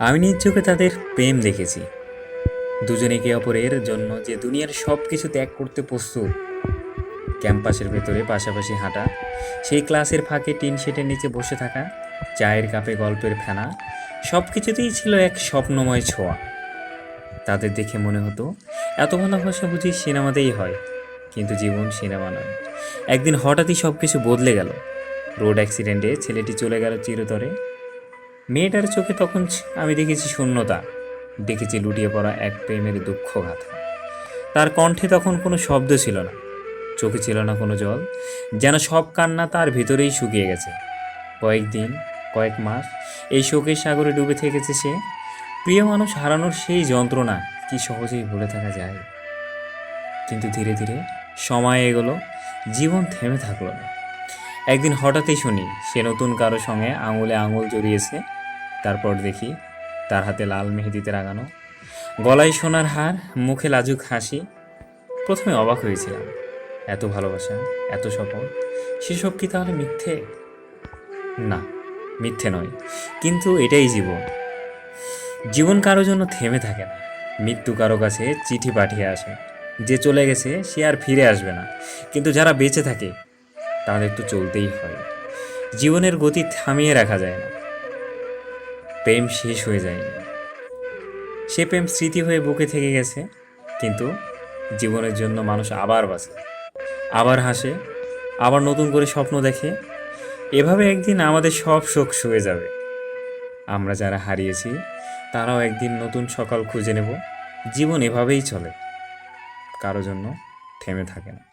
আমি নিজ চোখে তাদের প্রেম দেখেছি। দুজনে একে অপরের জন্য যে দুনিয়ার সব কিছু ত্যাগ করতে প্রস্তুত। ক্যাম্পাসের ভেতরে পাশাপাশি হাঁটা, সেই ক্লাসের ফাঁকে টিন শেটের নিচে বসে থাকা, চায়ের কাপে গল্পের ফেনা সব কিছুতেই ছিল এক স্বপ্নময় ছোঁয়া। তাদের দেখে মনে হতো, এত ভালোবাসা বুঝি সিনেমাতেই হয়, কিন্তু জীবন সিনেমা নয়। একদিন হঠাৎই সব কিছু বদলে গেল। রোড অ্যাক্সিডেন্টে ছেলেটি চলে গেল চিরতরে। মেয়েটার চোখে তখন আমি দেখেছি শূন্যতা। দেখেছি লুটিয়ে পড়া এক প্রেমের দুঃখ গাথা তার কণ্ঠে তখন কোনো শব্দ ছিল না। চোখে ছিল না কোনো জল। যেন সব কান্না তার ভিতরেই শুকিয়ে গেছে। কয়েকদিন, কয়েক মাস এই শোকের সাগরে ডুবে থেকেছে সে। প্রিয় মানুষ হারানোর সেই যন্ত্রণা কি সহজেই ভুলে থাকা যায়? কিন্তু ধীরে ধীরে সময় এগোলো, জীবন থেমে থাকল না। একদিন হঠাৎই শুনি, সে নতুন কারও সঙ্গে আঙুলে আঙুল জড়িয়েছে। তারপর দেখি তার হাতে লাল মেহেদিতে রাগানো। গলায় সোনার হার, মুখে লাজুক হাসি। প্রথমে অবাক হয়েছিলাম। এত ভালোবাসা, এত সফল সেসব কি তাহলে মিথ্যে? না, মিথ্যে নয়। কিন্তু এটাই জীবন। জীবন কারও জন্য থেমে থাকে না। মৃত্যু কারও কাছে চিঠি পাঠিয়ে আসে। যে চলে গেছে, সে আর ফিরে আসবে না। কিন্তু যারা বেঁচে থাকে, তাদের তো চলতেই হয়। জীবনের গতি থামিয়ে রাখা যায় না। প্রেম শেষ হয়ে যায়নি সে প্রেম স্মৃতি হয়ে বুকে থেকে গেছে, কিন্তু জীবনের জন্য মানুষ আবার বাঁচে। আবার হাসে, আবার নতুন করে স্বপ্ন দেখে। এভাবে একদিন আমাদের সব শোক শুয়ে যাবে। আমরা যারা হারিয়েছি, তারাও একদিন নতুন সকাল খুঁজে নেব। জীবন এভাবেই চলে। কারও জন্য থেমে থাকে না।